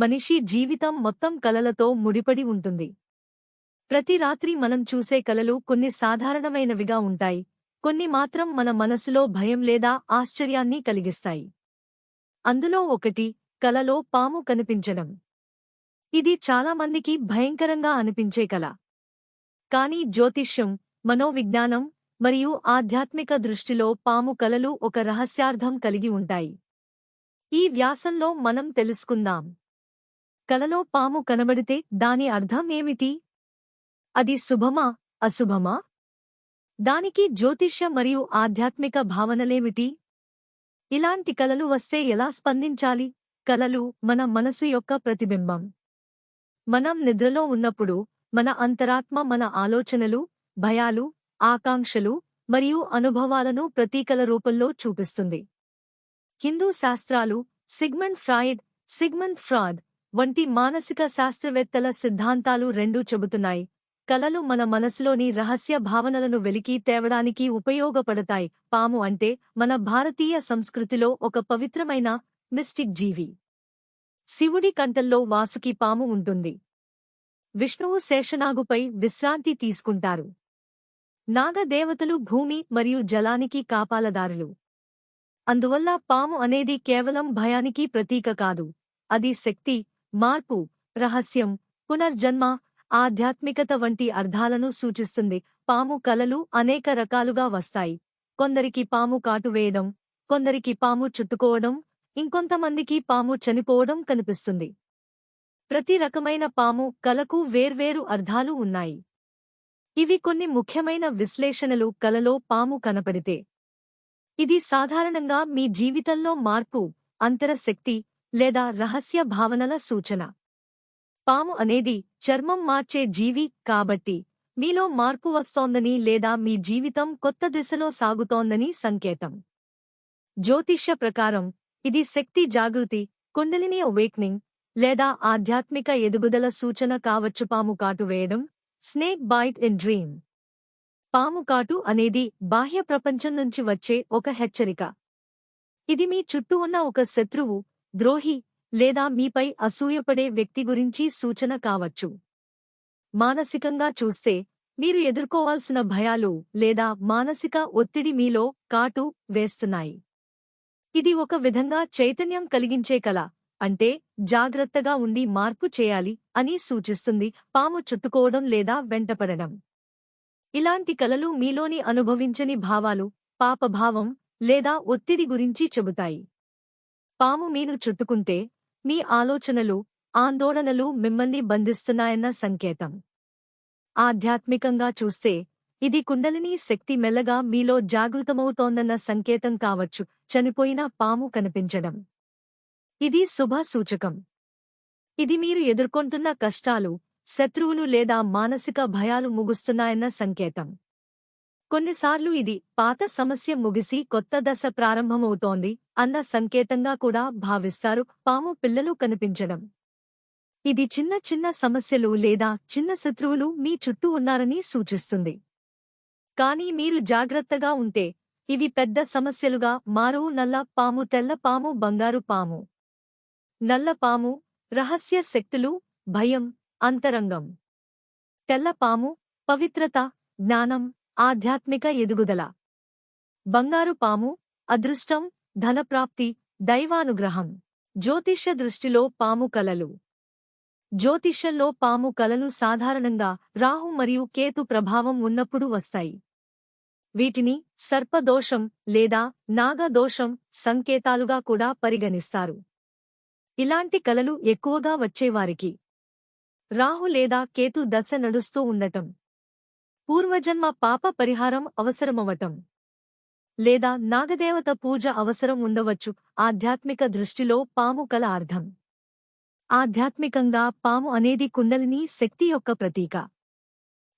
మనిషి జీవితం మొత్తం కలలతో ముడిపడి ఉంటుంది. ప్రతి రాత్రి మనం చూసే కలలు కొన్ని సాధారణమైనవిగా ఉంటాయి. కొన్ని మాత్రం మన మనసులో భయం లేదా ఆశ్చర్యాన్ని కలిగిస్తాయి. అందులో ఒకటి కలలో పాము కనిపించడం. ఇది చాలామందికి భయంకరంగా అనిపించే కల. కాని జ్యోతిష్యం మనోవిజ్ఞానం మరియు ఆధ్యాత్మిక దృష్టిలో పాము కలలు ఒక రహస్యార్థం కలిగి ఉంటాయి. ఈ వ్యాసంలో మనం తెలుసుకుందాం. కలలో పాము కనబడితే దాని అర్థం ఏమిటి? అది శుభమా అశుభమా? దానికి జ్యోతిష్య మరియు ఆధ్యాత్మిక భావనలేమిటి? ఇలాంటి కలలు వస్తే ఎలా స్పందించాలి? కలలు మన మనసు యొక్క ప్రతిబింబం. మనం నిద్రలో ఉన్నప్పుడు మన అంతరాత్మ మన ఆలోచనలు భయాలు ఆకాంక్షలు మరియు అనుభవాలను ప్రతీకల రూపంలో చూపిస్తుంది. హిందూ శాస్త్రాలు సిగ్మండ్ ఫ్రాయిడ్ సిగ్మండ్ ఫ్రాడ్ వంటి మానసిక శాస్త్రవేత్తల సిద్ధాంతాలు రెండూ చెబుతున్నాయి. కలలు మన మనసులోని రహస్య భావనలను వెలికి తేవడానికి ఉపయోగపడతాయి. పాము అంటే మన భారతీయ సంస్కృతిలో ఒక పవిత్రమైన మిస్టిక్ జీవి. శివుడి కంటల్లో వాసుకి పాము ఉంటుంది. విష్ణువు శేషనాగుపై విశ్రాంతి తీసుకుంటారు. నాగదేవతలు భూమి మరియు జలానికి కాపాలదారులు. అందువల్ల పాము అనేది కేవలం భయానికి ప్రతీక కాదు. అది శక్తి మార్పు రహస్యం పునర్జన్మ ఆధ్యాత్మికత వంటి అర్థాలను సూచిస్తుంది. పాము కలలు అనేక రకాలుగా వస్తాయి. కొందరికి పాము కాటువేయడం కొందరికి పాము చుట్టుకోవడం ఇంకొంతమందికి పాము చనిపోవడం కనిపిస్తుంది. ప్రతి రకమైన పాము కలకు వేర్వేరు అర్థాలు ఉన్నాయి. ఇవి కొన్ని ముఖ్యమైన విశ్లేషణలు కలలో పాము కనపడితే. ఇది సాధారణంగా మీ జీవితంలో మార్పు అంతరశక్తి లేదా రహస్య భావనల సూచన. పాము అనేది చర్మం మార్చే జీవి కాబట్టి మీలో మార్పు వస్తోందని లేదా మీ జీవితం కొత్త దిశలో సాగుతోందని సంకేతం. జ్యోతిష్య ప్రకారం ఇది శక్తి జాగృతి కుండలిని అవేక్నింగ్ లేదా ఆధ్యాత్మిక ఎదుగుదల సూచన కావచ్చు. పాము కాటు వేయడం స్నేక్ బైట్ ఇన్ డ్రీమ్ పాము కాటు అనేది బాహ్య ప్రపంచం నుంచి వచ్చే ఒక హెచ్చరిక. ఇది మీ చుట్టూ ఉన్న ఒక శత్రువు ద్రోహి లేదా మీపై అసూయపడే వ్యక్తి గురించి సూచన కావచ్చు. మానసికంగా చూస్తే మీరు ఎదుర్కోవాల్సిన భయాలు లేదా మానసిక ఒత్తిడి మీలో కాటు వేస్తున్నాయి. ఇది ఒక విధంగా చైతన్యం కలిగించే కల అంటే జాగ్రత్తగా ఉండి మార్పు చేయాలి అని సూచిస్తుంది పాము చుట్టుకోవడం లేదా వెంటపడడం. ఇలాంటి కలలు మీలోని అనుభవించని భావాలు పాపభావం లేదా ఒత్తిడి గురించి చెబుతాయి. పాము మీను చుట్టుకుంటే మీ ఆలోచనలు ఆందోళనలు మిమ్మల్ని బంధిస్తున్నాయన్న సంకేతం. ఆధ్యాత్మికంగా చూస్తే ఇది కుండలిని శక్తి మెల్లగా మీలో జాగృతమవుతోందన్న సంకేతం కావచ్చు చనిపోయిన పాము కనిపించడం. ఇది శుభ సూచకం. ఇది మీరు ఎదుర్కొంటున్న కష్టాలు శత్రువులు లేదా మానసిక భయాలు ముగుస్తున్నాయన్న సంకేతం. కొన్నిసార్లు ఇది పాత సమస్య ముగిసి కొత్త దశ ప్రారంభమవుతోంది అన్న సంకేతంగా కూడా భావిస్తారు పాము పిల్లలు కనిపించడం. ఇది చిన్న చిన్న సమస్యలు లేదా చిన్న శత్రువులు మీ చుట్టూ ఉన్నారని సూచిస్తుంది. కానీ మీరు జాగ్రత్తగా ఉంటే ఇవి పెద్ద సమస్యలుగా మారువు. నల్ల పాము తెల్ల పాము బంగారు పాము. నల్ల పాము రహస్య శక్తులు భయం అంతరంగం. తెల్ల పాము పవిత్రత జ్ఞానం ఆధ్యాత్మిక ఎదుగుదల. బంగారు పాము అదృష్టం ధనప్రాప్తి దైవానుగ్రహం. జ్యోతిష్య దృష్టిలో పాము కలలు. జ్యోతిషంలో పాము కలలు సాధారణంగా రాహు మరియు కేతు ప్రభావం ఉన్నప్పుడు వస్తాయి. వీటిని సర్పదోషం లేదా నాగదోషం సంకేతాలుగా కూడా పరిగణిస్తారు. ఇలాంటి కలలు ఎక్కువగా వచ్చేవారికి. రాహు లేదా కేతు దశ నడుస్తూ ఉండటం. పూర్వజన్మ పాప పరిహారం అవసరమవటం లేదా నాగదేవత పూజ అవసరం ఉండవచ్చు. ఆధ్యాత్మిక దృష్టిలో పాము కల అర్థం. ఆధ్యాత్మికంగా పాము అనేది కుండలిని శక్తి యొక్క ప్రతీక.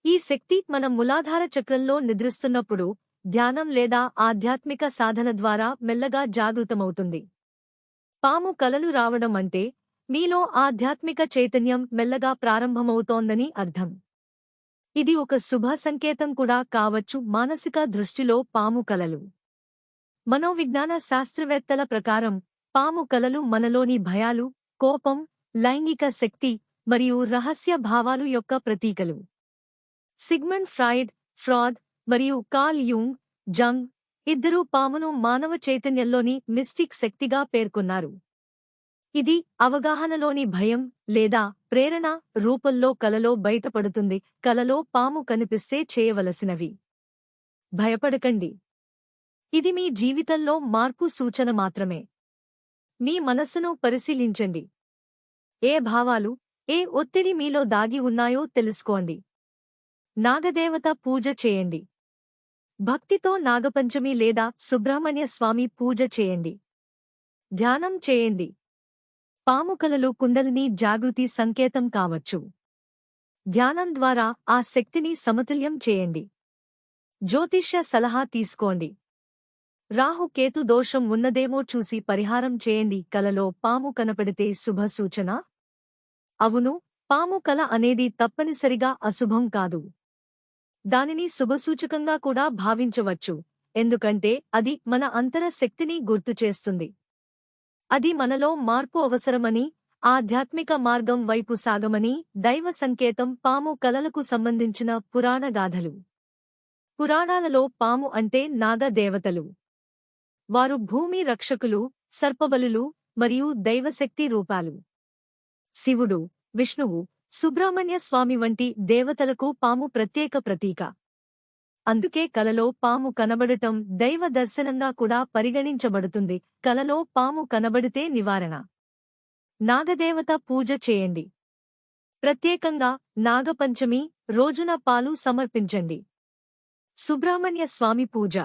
ఈ శక్తి మన మూలాధార చక్రంలో నిద్రిస్తున్నప్పుడు ధ్యానం లేదా ఆధ్యాత్మిక సాధన ద్వారా మెల్లగా జాగృతమవుతుంది. పాము కలలు రావడం అంటే మీలో ఆధ్యాత్మిక చైతన్యం మెల్లగా ప్రారంభమవుతోందని అర్థం. ఇది ఒక శుభ సంకేతం కూడా కావచ్చు మానసిక దృష్టిలో పాము కలలు. మనోవిజ్ఞాన శాస్త్రవేత్తల ప్రకారం పాము కలలు మనలోని భయాలు కోపం లైంగిక శక్తి మరియు రహస్య భావాలు యొక్క ప్రతీకలు. సిగ్మండ్ ఫ్రాయిడ్ ఫ్రాడ్ మరియు కాల్ యూంగ్ జంగ్ ఇద్దరూ పామును మానవ చైతన్యంలోని మిస్టిక్ శక్తిగా పేర్కొన్నారు. ఇది అవగాహనలోని భయం లేదా ప్రేరణ రూపంలో కలలో బయటపడుతుంది. కలలో పాము కనిపిస్తే చేయవలసినవి. భయపడకండి. ఇది మీ జీవితంలో మార్పు సూచన మాత్రమే. మీ మనస్సును పరిశీలించండి. ఏ భావాలు ఏ ఒత్తిడి మీలో దాగి ఉన్నాయో తెలుసుకోండి. నాగదేవత పూజ చేయండి. భక్తితో నాగపంచమి లేదా సుబ్రహ్మణ్య స్వామి పూజ చేయండి. ధ్యానం చేయండి. పాముకలలు కుండలిని జాగృతి సంకేతం కావచ్చు. ధ్యానం ద్వారా ఆ శక్తిని సమతుల్యం చేయండి. జ్యోతిష్య సలహా తీసుకోండి. రాహు కేతు దోషం ఉన్నదేమో చూసి పరిహారం చేయండి. కలలో పాము కనపడితే శుభ సూచన? అవును పాము కల అనేది తప్పనిసరిగా అశుభం కాదు. దానిని శుభసూచకంగా కూడా భావించవచ్చు. ఎందుకంటే అది మన అంతర శక్తిని గుర్తుచేస్తుంది అది మనలో మార్పు అవసరమని ఆధ్యాత్మిక మార్గం వైపు సాగమని దైవ సంకేతం పాము కలలకు సంబంధించిన పురాణగాథలు పురాణాలలో పాము అంటే నాగదేవతలు వారు భూమి రక్షకులు సర్పబలులు మరియు దైవశక్తి రూపాలు. శివుడు విష్ణువు సుబ్రహ్మణ్య స్వామి వంటి దేవతలకు పాము ప్రత్యేక ప్రతీక. అందుకే కలలో పాము కనబడటం దైవ దర్శనంగా కూడా పరిగణించబడుతుంది. కలలో పాము కనబడితే నివారణ. నాగదేవత పూజ చేయండి. ప్రత్యేకంగా నాగపంచమి రోజున పాలు సమర్పించండి. సుబ్రహ్మణ్య స్వామి పూజ.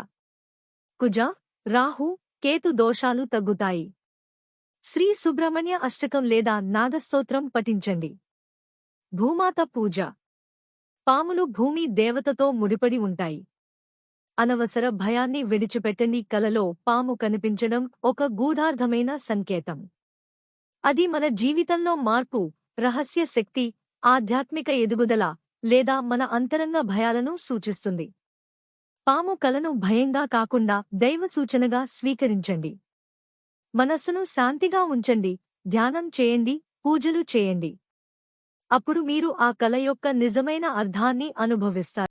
కుజ రాహు కేతు దోషాలు తగ్గుతాయి. శ్రీ సుబ్రహ్మణ్య అష్టకం లేదా నాగస్తోత్రం పఠించండి. భూమాత పూజ. పాములు భూమి దేవతతో ముడిపడి ఉంటాయి. అనవసర భయాన్ని విడిచిపెట్టని కలలో పాము కనిపించడం ఒక గూఢార్థమైన సంకేతం. అది మన జీవితంలో మార్పు రహస్య శక్తి ఆధ్యాత్మిక ఎదుగుదల లేదా మన అంతరంగ భయాలను సూచిస్తుంది. పాము కలను భయంగా కాకుండా దైవ సూచనగా స్వీకరించండి. మనస్సును శాంతిగా ఉంచండి ధ్యానం చేయండి పూజలు చేయండి. అప్పుడు మీరు ఆ కల యొక్క నిజమైన అర్థాన్ని అనుభవిస్తారు.